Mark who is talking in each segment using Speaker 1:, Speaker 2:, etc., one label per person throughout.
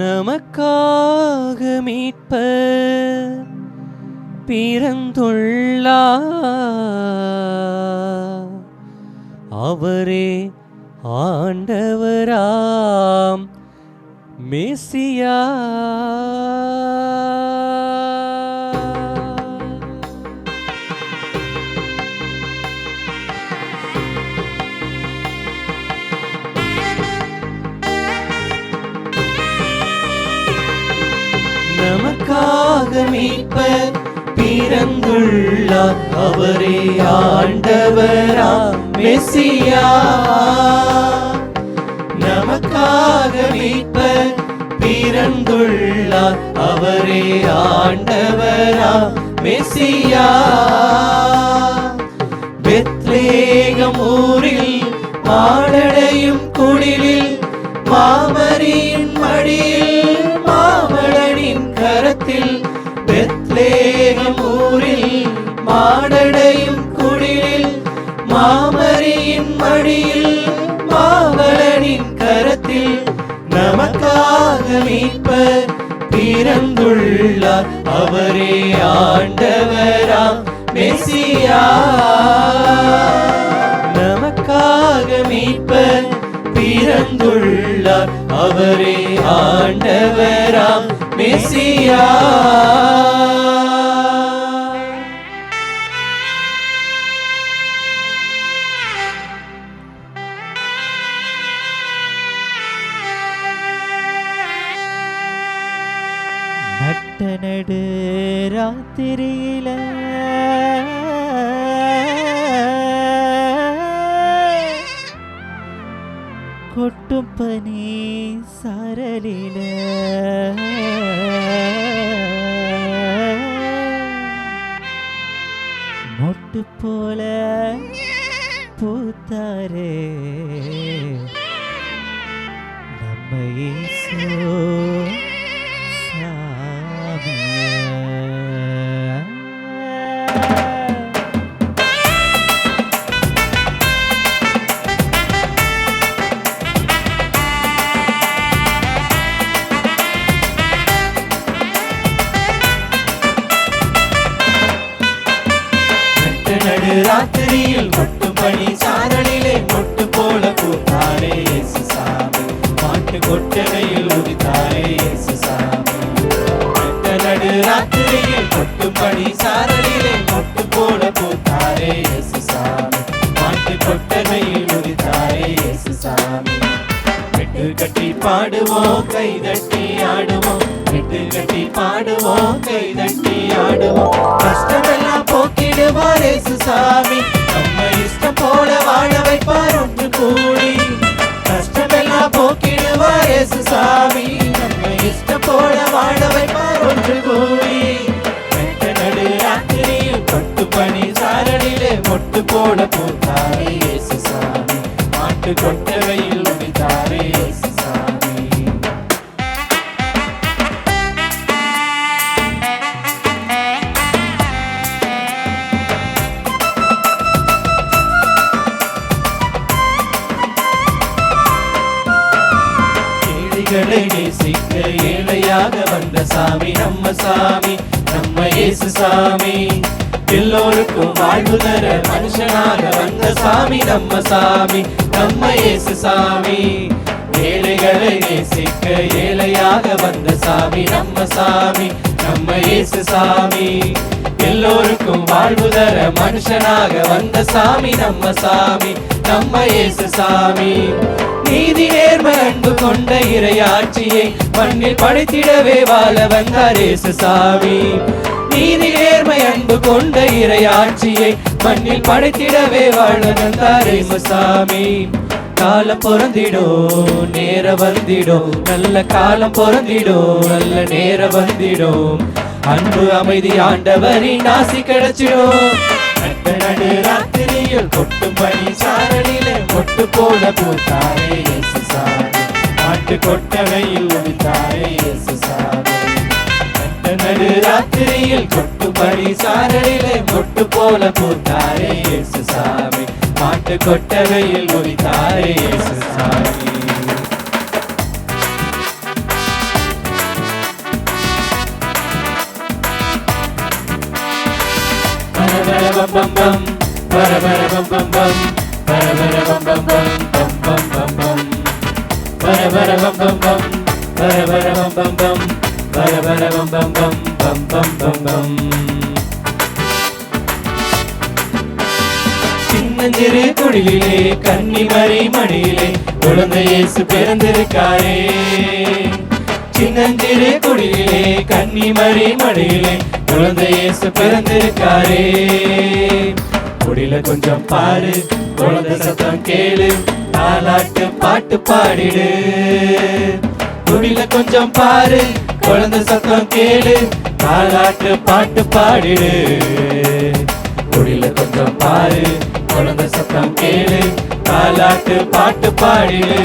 Speaker 1: நமக்காக மீட்பர் பிறந்துள்ளா. அவரே ஆண்டவராம் மேசியா. உலக மீட்பர் பிறந்துள்ளார் அவரே ஆண்டவரா மெஸ்ஸியா. நமக்காக மீட்பர் பிறந்துள்ளார் அவரே ஆண்டவரா மெஸ்ஸியா. பெத்லேகம் ஊரில் மாடடையும் குடிலில் மாமரியின் மடியில் பெத்லேகம் ஊரில் மாடடையும் குடிலில் மாமரியின் மடியில் மாமலனின் கரத்தில் நமக்காக மீட்பர் பிறந்துள்ளார். அவரே ஆண்டவராம் மெசியா நமக்காக மீட்பர் பிறந்துள்ளார். அவரே ஆண்டவராம் மெசியா
Speaker 2: நட்ட நடு ராத்திரியில. கொட்டும் பனி சாரலில. மொட்டு போல பூத்தாரே. நம்ம இயேசு
Speaker 1: மாட்டு கொட்டவையில் உடித்தாரே ஏழைகளை நேசிக்க ஏழையாக வந்த சாமி நம்ம சாமி நம்ம இயேசு சாமி. எல்லோருக்கும் வாழ்வு தர மனுஷனாக வந்த சாமி நம்ம சாமி நம்ம இயேசு சாமி. ஏழைகளை நேசிக்க ஏழையாக வந்த சாமி நம்ம சாமி நம்ம இயேசு சாமி. எல்லோருக்கும் வாழ்வு தர மனுஷனாக வந்த சாமி நம்ம சாமி நம்ம இயேசு சாமி. நீதி நேர்ம அன்பு கொண்ட இறையாட்சியை மண்ணில் படைத்திடவே வாழ வந்தார் இயேசு சாமி. நீதி நேர்மை அன்பு கொண்ட இறையாட்சியை மண்ணில் படைத்திடவே வாழ வந்தார் இயேசு காலம் பிறந்திடோ நேர வந்திடோ நல்ல காலம் பிறந்திடோ நல்ல நேர வந்திடோ அன்பு அமைதி ஆண்டவரின் ஆசி கிடைச்சிடும் நட்ட நடு ராத்திரியில் கொட்டு பணி சாரலிலே கொட்டு போல பூத்தாரே இயேசு சாமி. மாட்டு கொட்டகையில் உதித்தாரே இயேசு சாமி. நடு ராத்திரியில் கொட்டுபடி சாரலிலே மொட்டு போல பூத்தாரே இயேசு சாமி. மாட்டு கொட்டகையில் முடித்தாரே இயேசு சாமி. பரபரபம் பம் பம் பரபரபம் பம். பொழிலே குடிலே கன்னிமரி மடியிலே குழந்தை இயேசு பிறந்திருக்காரே. சின்னஞ்சிறு குடிலே கன்னிமரி மணியிலே குழந்தை இயேசு பிறந்திருக்காரே. குடில கொஞ்சம் பாரு குழந்தை சத்தம் கேளு தாலாட்டு பாட்டு பாடிடு. குடில கொஞ்சம் பாரு குழந்தை சத்தம் கேளு தாலாட்டு பாட்டு பாடிடு. குடில கொஞ்சம் பாரு குழந்தை சத்தம் கேளு தாலாட்டு பாட்டு பாடிடு.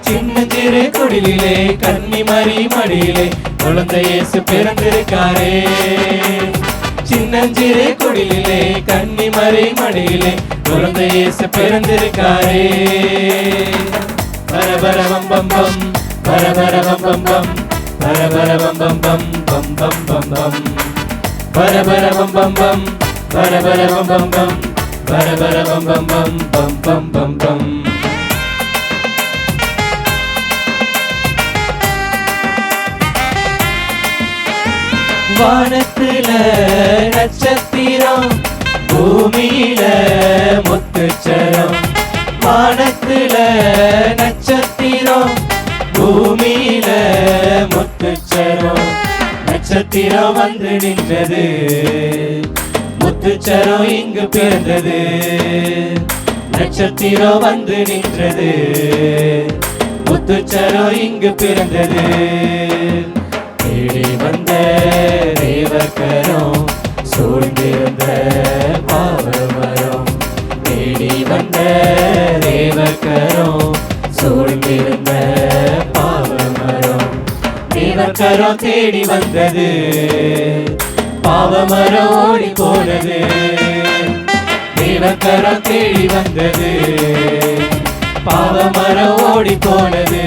Speaker 1: சின்ன சிறு குடிலே கன்னிமரி மடியிலே குழந்தையேசு பிறந்திருக்காரே. சின்னஞ்சிறு குடிலே கன்னிமரி மடியிலே குழந்தையேசு பிறந்திருக்காரே. பரபரவம் பம் பம் பரபரவம் பம் பம் பரபரவம் பம் பம் பம் பம் பம் பம் பரபரவம் பம் பம் பரபரவம் பம் பம் பரபரவம் பம் பம் பம் பம் பம் பம் பம் வானத்தில நட்சத்திரம் பூமியில முத்துச்சரம் வானத்தில நட்சத்திரம் பூமியில முத்துச்சரம் நட்சத்திரம் வந்து நின்றது. நட்சத்திரம் இங்கு பிறந்தது. நட்சத்திரம் வந்து நின்றது. முத்துச்சரம் இங்கு பிறந்தது. தேடி வந்த தேவக்கரம் சூழ்ந்திருந்த பாவமரம் தேடி வந்த தேவக்கரம் சூழ்ந்திருந்த பாவமரம் தேவக்கரம் தேடி வந்தது. பாவமரம் ஓடி போனது. தேவக்கரம் தேடி வந்தது. பாவமரம் ஓடி போனது.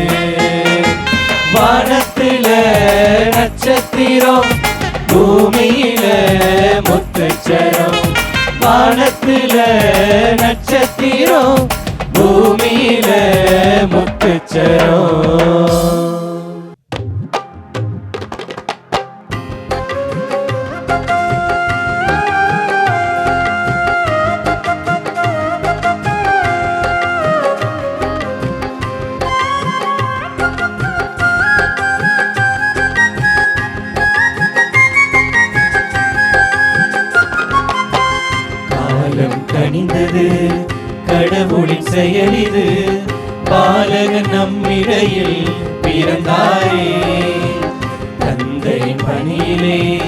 Speaker 1: காலம் கடவுளின் செயல் இது. பாலகன் நம்மிடையில் பிறந்தாரே. தந்தையின் பணியிலே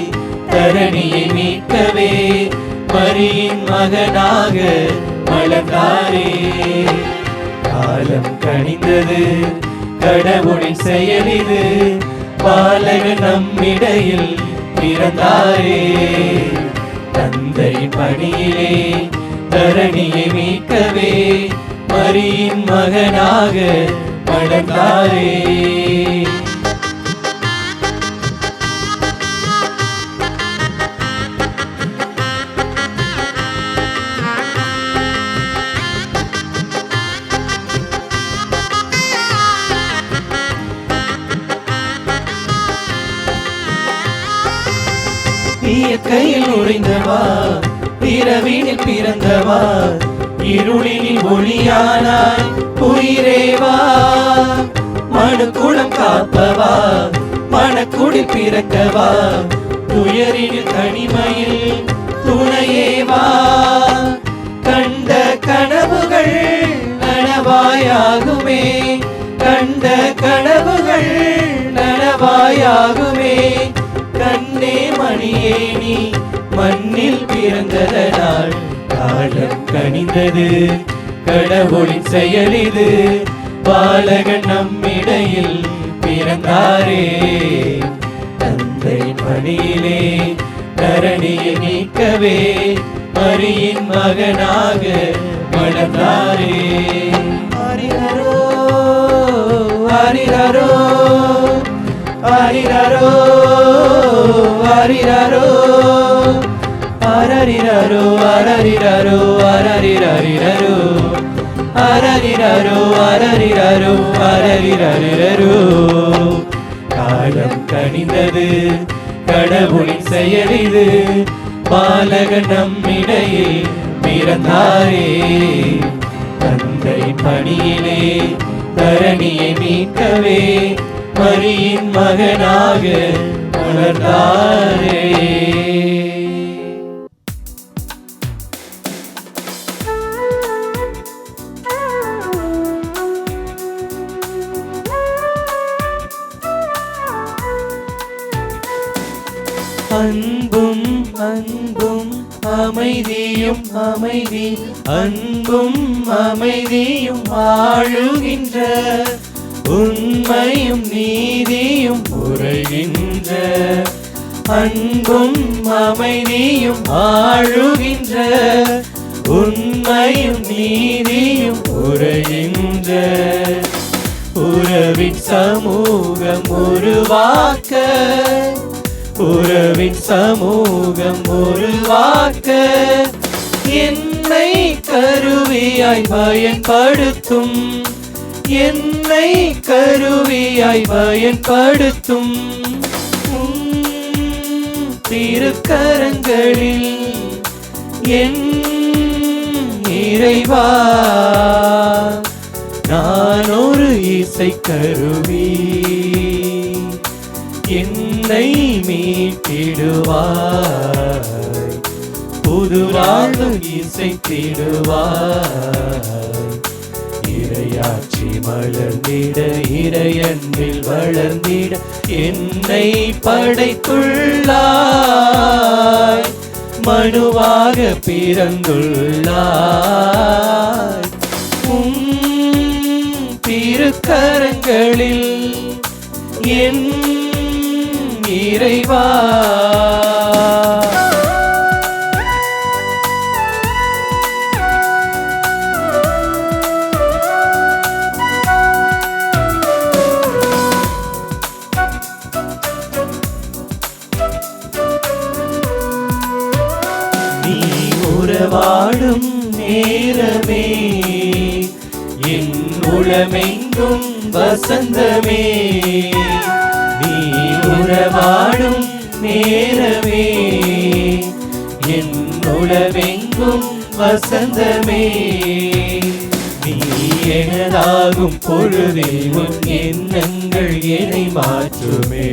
Speaker 1: தரணியை மீட்கவே மரியின் மகனாக வளர்ந்தாரே. காலம் கணிந்தது. கடவுளின் செயல் இது. பாலகன் நம்மிடையில் பிறந்தாரே. தந்தை பணியிலே தரணியை மீட்கவே மரியின் மகனாக வளர்ந்தாரே. இருளினில் ஒளியானாய் உயிரேவா? மனுக்குளம் காப்பவா மனக்குடி பிறக்கவா? துயரின் தனிமையில் துணையேவா? கண்ட கனவுகள் நனவாயாகுமே. கண்ட கனவுகள் நனவாயாகுமே. கண்ணே மணியே நீ மண்ணில் பிறந்ததனால் காலம் கனிந்தது. கடவுளின் செயல் இது. பாலகன் நம்மிடையில் பிறந்தாரே. தந்தை பணியிலே தரணியை நீக்கவே மரியின் மகனாக வளர்ந்தாரே. ஆரிரரோ ஆரிரரோ ஆரிரரோ ஆரிரரோ ஆரரோ அரரிரரோ அரரிரரு அரரிரரு அரரிரரு காலம் கனிந்தது கடவுளின் செயல் இது. பாலக நம்மிடையில் பிறந்தாரே. தந்தை பணியிலே தரணியை மீட்கவே மரியின் மகனாக உணர்ந்தாரே. அமைதி அன்பும் அமைதியும் வாழுகின்ற உண்மையும் நீதியும் உரைகின்ற அன்பும் அமைதியும் ஆழுகின்ற உண்மையும் நீதியும் உரைகின்ற. உறவின் சமூகம் உருவாக்க உறவின் சமூகம் உருவாக்க என் கருவியாய் பயன்படுத்தும். என்னை கருவியாய் பயன்படுத்தும். திருக்கரங்களில் என் இறைவா. நான் ஒரு இசை கருவி. என்னை மீட்டிடுவார். மீட்டிடுவாய் புது வாழ்வு இசைத்திடுவாய் இரையாட்சி மலர்ந்திட இறையன்பில் வளர்ந்திட என்னை படைத்துள்ளாய். மனுவாக பிறந்துள்ளாய். உம் திருக்கரங்களில் என் இறைவா சொந்தமே நீ உறவாடும் நேரமே. என் உளவெங்கும் வசந்தமே. நீ எனதாகும் பொழுதில் உன் எண்ணங்கள் என்னை மாற்றுமே.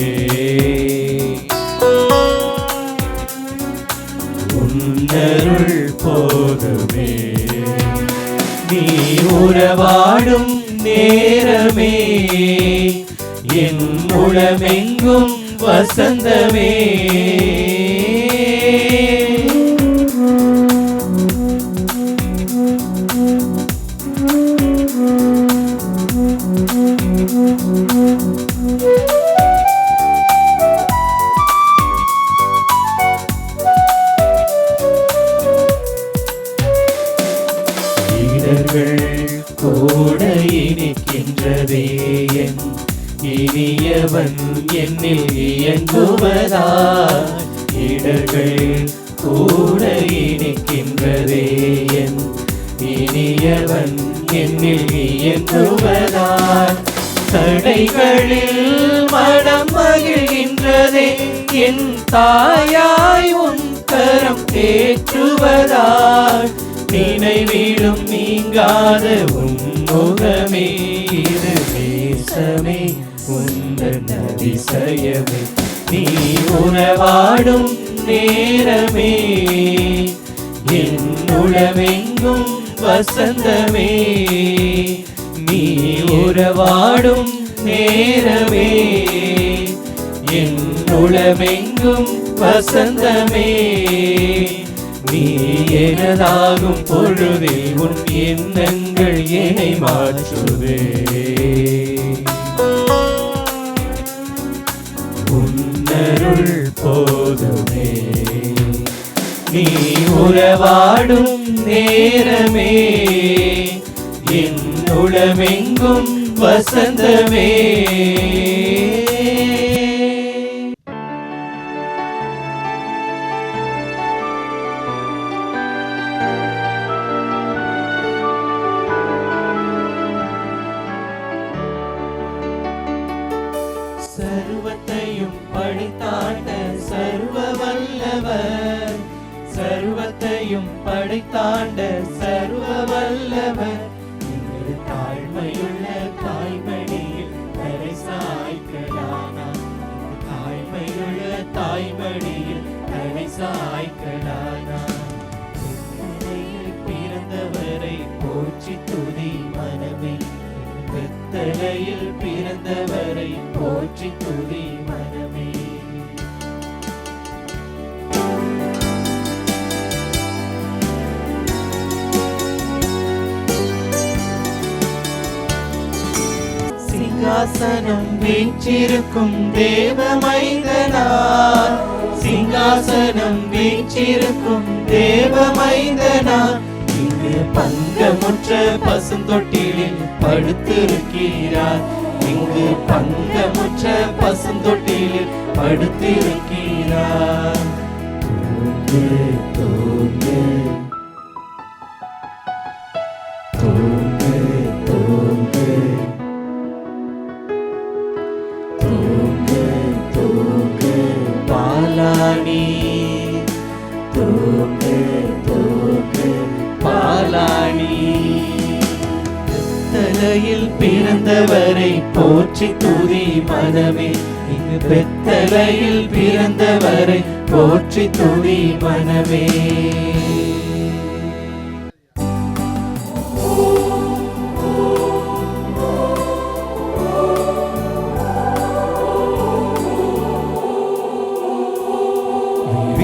Speaker 1: உன்னருள் போதுமே. நீ உறவாடும் நேரமே. என் உளமெங்கும் வசந்தமே. இனியவன் என்னில் இயங்குவதா தடைகளில் மனம் மகிழ்கின்றதே என் தாயாய் உன் கரம் தேற்றுவதால் நினைவிடும் நீங்காத உன் முகமே இது தேசமே உந்தன் அதிசயமே நீ உறவாடும் நேரமே என் உளமெங்கும் வசந்தமே நீ உறவாடும் நேரமே என் உளமெங்கும் வசந்தமே நீ எனதாகும் பொழுதில் உன் எண்ணங்கள் என்னை மாற்றுவே உன்னருள் போதுமே. நீ உறவாடும் நேரமே. என் உளமெங்கும் வசந்தமே. வீச்சிருக்கும் தேவ மைந்தனார். சிங்காசனம் வீச்சிருக்கும் தேவ மைந்தனார். இங்கு பங்கமுற்ற பசுந்தொட்டிலில் படுத்திருக்கிறார். இங்கு பங்கமுற்ற பசுந்தொட்டிலில் படுத்திருக்கிறார். தோன்று தோன்று. பிறந்தவரை போற்றி துதி மனமே. இங்கு பெத்தலையில் பிறந்தவரை போற்றி துதி மனமே.